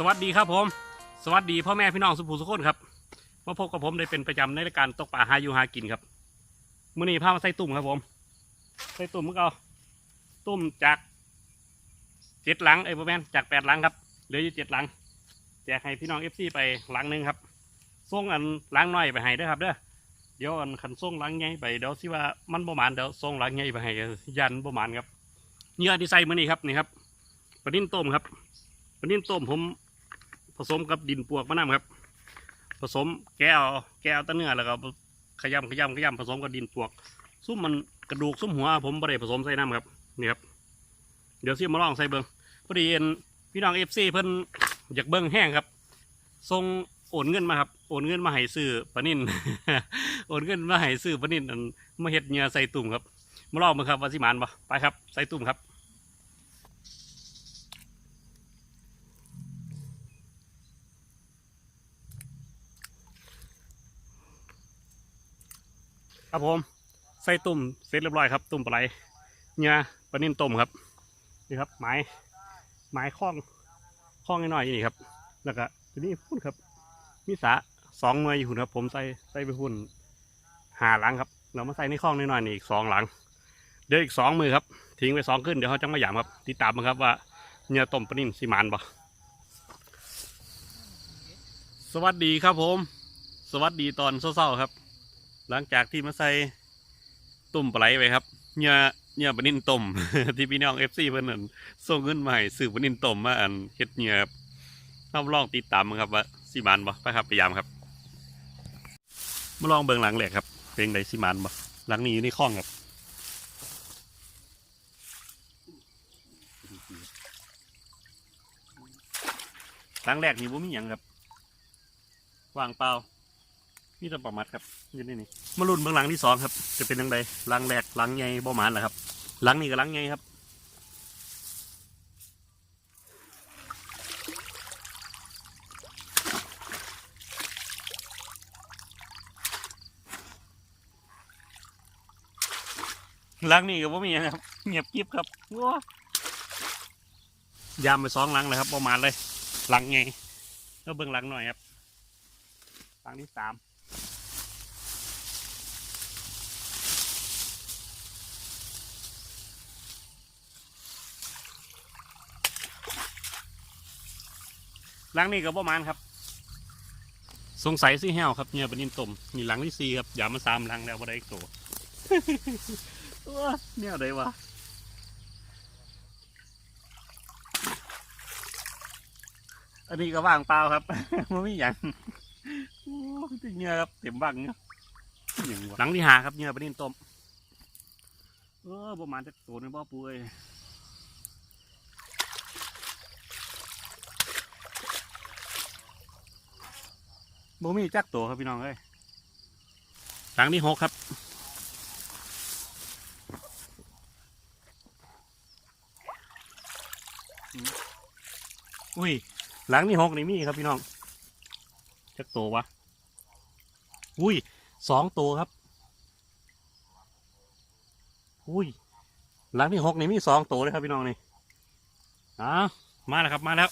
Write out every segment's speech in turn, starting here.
สวัสดีครับผม สวัสดีพ่อแม่พี่น้องสุภูสุขคนครับมาพบกับผมได้เป็นประจำในรายการตกปลาหาอยู่หากินครับมื้อนี้พามาใส่ตุ่มครับผม ใส่ตุ่มเมื่อเอาตุ่มจากเจ็ดหลังเอ้พ่แม่จากแปดหลังครับเหลืออยู่เจ็ดหลังแจกให้พี่น้องเอฟซีไปหลังหนึ่งครับส่งอันหลังน้อยไปให้ด้วยครับเด้อเดี๋ยวอันขันส่งหลังใหญ่ไปเดี๋ยวสิว่ามันประมาณเดี๋ยวส่งหลังใหญ่ไปให้ยันประมาณครับเหยื่อที่ใส่มื้อนี้ครับนี่ครับปลาดิ้นต้มครับปลาดิ้นต้มผม ผสมกับดินปวกมะนาวครับ ผสมแก้วแก้วตะเนื้อแล้วก็ขยำขยำขยำผสมกับดินปวก ซุ้มมันกระดูกซุ้มหัวผมไม่ได้ผสมใส่น้ำครับนี่ครับเดี๋ยวซิมาลองใส่เบิ้งพอดีเห็นพี่น้องเอฟซีเพิ่นอยากเบิ้งแห้งครับส่งโอนเงินมาครับโอนเงินมาให้ซื้อปนินโอนเงินมาให้ซื้อปนินอันมาเห็ดเหงื่อใส่ตุ่มครับมาลองมาครับว่าสิมานปะไปครับใส่ตุ่มครับ ครับผมใส่ตุ่มเสร็จเรียบร้อยครับ ตุ่มปลาไหลเนื้อปลานิ่นต้มครับนี่ครับไม้ไม้คล้องคล้องน้อยๆนี่ครับ แล้วก็ตัวนี้พุ่นครับ มีสาสองหน่วยอยู่หุ่นครับ ผมใส่ใส่ไปหุ่นหาหลังครับเรามาใส่ในคล้องน้อยๆนี่อีกสองหลัง เดี๋ยวอีกสองมือครับ ทิ้งไปสองขึ้นเดี๋ยวเขาจะมาหยามครับ ติดตามมาครับว่าเนื้อต้มปลานิ่นสีมันบ่สวัสดีครับผม สวัสดีตอนเศร้าๆครับ หลังจากที่มาใส่ตุ่มปลาไหลไปครับเนื้อเนื้อปลานิ่นต้มที่พี่น้องเอฟซีเพิ่นนั่นส่งเงินมาให้ซื้อปลานิ่นต้มมาอันเฮ็ดเนื้อครับต้องลองติดตามครับว่าสิมานบ่ไปครับพยายามครับมาลองเบิ่งหลังแหลกครับเพลงใดสิมานบ่หลังนี้อยู่ในคลองครับหลังแรกนี่บ่มีหยังครับว่างเปล่า มีแต่ประมัดครับอยู่นี่นี่มาลุ้นเบื้องหลังที่สองครับ จะเป็นยังไงหลังแรกหลังใหญ่บ่หมานแหละครับ หลังนี้กับหลังใหญ่ครับหลังนี้ก็บ่มีครับเงียบกริบครับว้ายามไปสองหลังเลยครับประมาณเลยหลังใหญ่ก็เบื้องหลังหน่อยครับหลังที่สาม หลังนี้ก็ประมาณครับ สงสัยสิแห้วครับเนี่ยเป็นนินต้มนี่หลังที่สี่ครับอย่ามาสามหลังแล้วบ่ได้อีกตัวว้าเนี่ยอะไรวะอันนี้ก็ว่างเปล่าครับมันไม่อย่างโอ้ติเงี้ยครับเต็มบังเงี้ยอิหยังวะหลังที่หาครับเนี่ยเป็นนินต้มเออประมาณจะตัวหนึงบ่ปุ้ย บ่มีจักตัวครับพี่น้องเอ้ยหลังที่หกครับอืมอุ้ย หลังที่หกนี่มีครับพี่น้อง จักตัววะ อุ้ย สองตัวครับ อุ้ย หลังที่หกนี่มีสองตัวเลยครับพี่น้องนี่อ้าวมาแล้วครับ มาแล้ว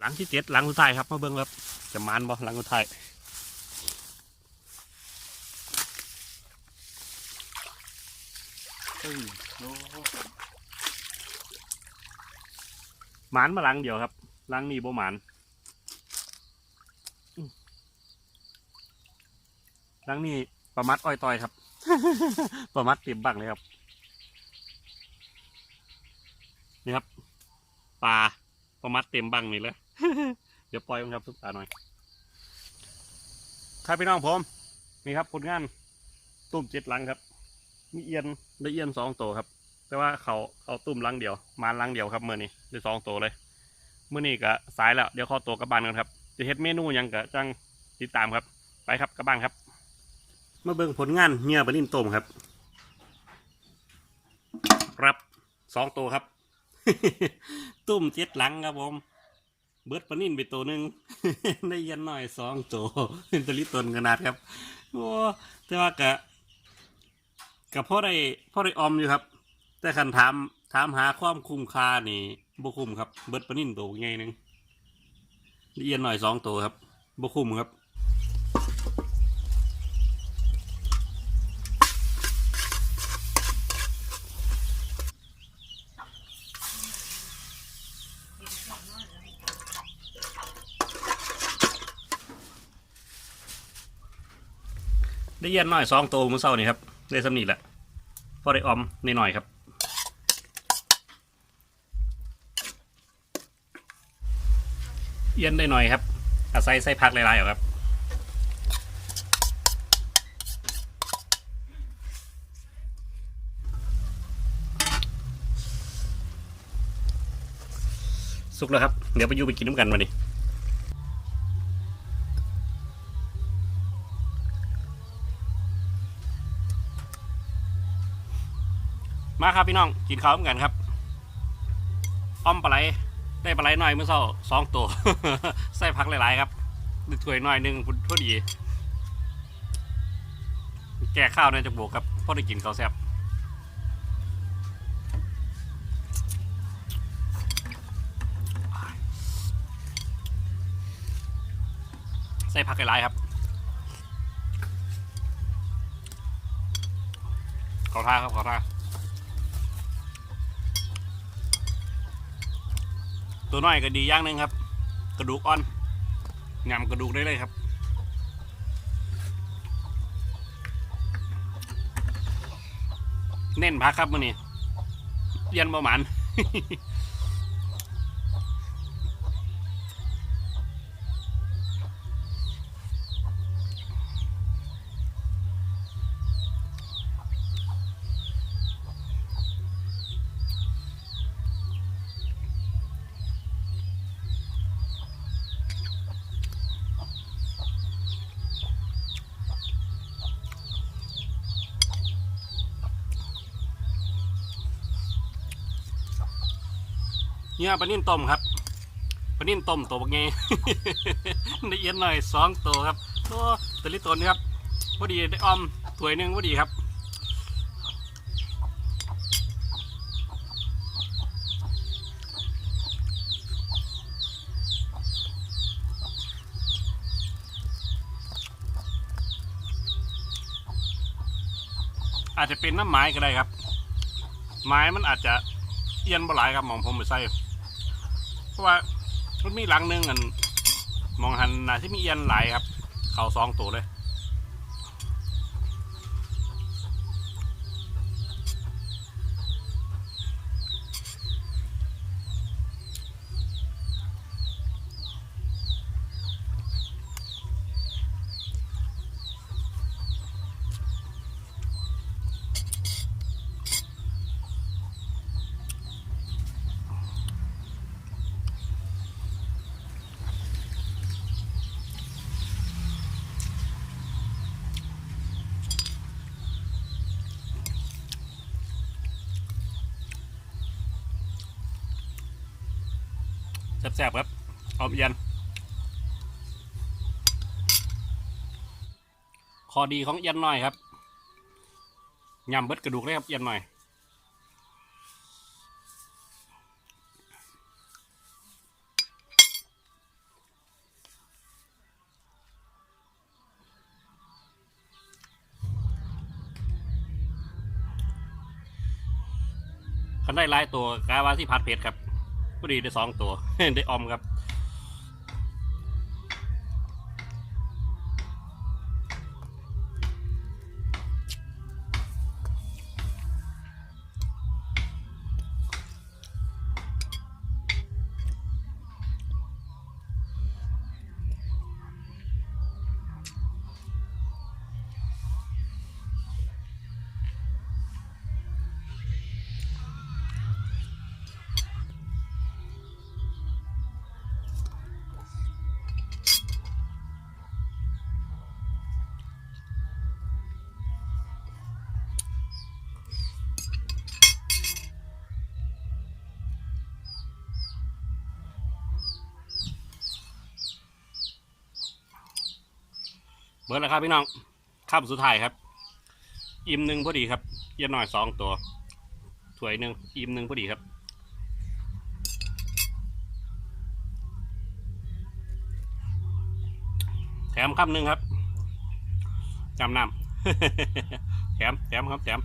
หลังที่เจ็ดหลังสุดท้ายครับมาเบิ่งครับจะมานบ่หลังสุดท้ายหมานมาหลังเดียวครับหลังนี้บ่หมานอื้อหลังนี้ประมัดอ้อยต่อยครับ ประมัดเต็มบังเลยครับนี่ครับปลาประมัดเต็มบังนี่เลย เดี๋ยวปล่อยมันครับทุกตาหน่อยครับพี่น้องผมนี่ครับผลงานตุ่มเจ็ดลังครับ มีเอียนได้เอียนสองตัวครับ แต่ว่าเขาเขาตุ่มลังเดียว มาลังเดียวครับเมื่อนี้ได้สองตัวเลยเมื่อนี้ก็สายแล้วเดี๋ยวข้อตัวกลับบานกันครับจะเฮ็ดเมนูยังกะจังติดตามครับ ไปครับกลับบานครับ มาเบิ่งผลงานเมียบลินต้มครับ ครับสองตัวครับ ตุ่มเจ็ดลังครับผม เบิร์ดปานิ่นไปตัวหนึ่งได้ยันหน่อยสองตัวเป็นตัวลิตนขนาดครับโอ้แต่ว่ากะกะพ่อได้พ่อได้ออมอยู่ครับ แต่คันถามถามหาความคุ้มค่านี่บคุมครับ เบิร์ดปานิ่นตัวใหญ่หนึ่งได้ยนหน่อยสองตัวครับบคุมครับ ได้เอียนหน่อยสองตัวมื้อเช้านี่ครับได้สำนีแหละพอได้ออมนิดหน่อยครับเอียนได้หน่อยครับอาศัยใส่ผักหลายๆเอาครับสุกแล้วครับ เดี๋ยวไปอยูไปกินน้ำกันมาดิ มาครับพี่น้องกินข้าวเหมือนกันครับอ้อมปลาไหลได้ปลาไหลหน่อยเมื่อเช้าสองตัวใส่ผักหลายๆครับด้ถ้วยหน่อยหนึงพอดี แก่ข้าวในจะบวกครับพอได้กินข้าวแซ่บใส่ผักหลายๆครับขอท่าครับขอท่า ตัวน้อยก็ดีอย่างหนึ่งครับ กระดูกอ่อนยำกระดูกได้เลยครับ เน้นพักครับมื่อนี้เรียนประมาณ เนี่ยปลานิ่นต้มครับปลานิ่นต้มตัวบักไงได้เอียนหน่อยสองตัวครับตัวตัวลิตรตัวนี้ครับพอดีได้ออมถ้วยหนึ่งพอดีครับอาจจะเป็นน้ำไม้ก็ได้ครับ ไม้มันอาจจะเอียนบ่หลายครับมองผมไปใส่ ราะว่ามันมีหลังหนึงอันมองหันน่าที่มีเอียนหลายครับ เขาสองตัวเลย แซ่บๆครับออมเอียน คอดีของเอียนหน่อยครับยำเบิดกระดูกเลยครับเอียนหน่อยคันได้ลายตัวกาวาที่พัดเพชรครับ พอดีได้สองตัว ได้ออมครับ เบิร์ดแล้วครับพี่น้องข้ามสุดท้ายครับ อิ่มหนึ่งพอดีครับเยอะหน่อยสองตัวถ้วยหนึ่งอิ่มหนึ่งพอดีครับแถมคำหนึ่งครับจำนำแถมแถมครับแถม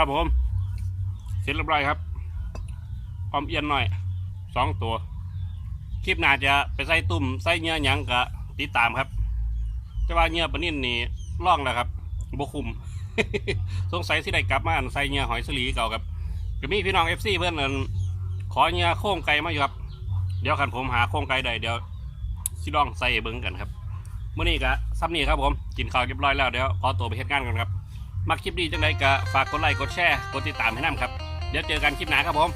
ครับผม เสร็จเรียบร้อยครับออมเอียนหน่อยสองตัว คลิปหน้าจะไปใส่ตุ่มใส่เนื้อหยังกะติดตามครับแต่ว่าเนื้อปนิ่นนี่ล่องแล้วครับบคุม สงสัยที่ได้กลับมาอันใส่เนื้อหอยสลีเก่าครับก็มีพี่น้องเอฟซีเพื่อนอันขอเนื้อโค้งไก่มาอยู่ครับ เดี๋ยวคันผมหาโค้งไก่ได้เดี๋ยวสิลองใส่เบิ้งกันครับเมื่อนี้ก็ซ้ำนี่ครับผมกินข้าวเรียบร้อยแล้วเดี๋ยวขอตัวไปเฮ็ดงานกันครับ มักคลิปดีจังไดก็ฝากกดไลค์กดแชร์กดติดตามให้น้ำครับ เดี๋ยวเจอกันคลิปหน้าครับผม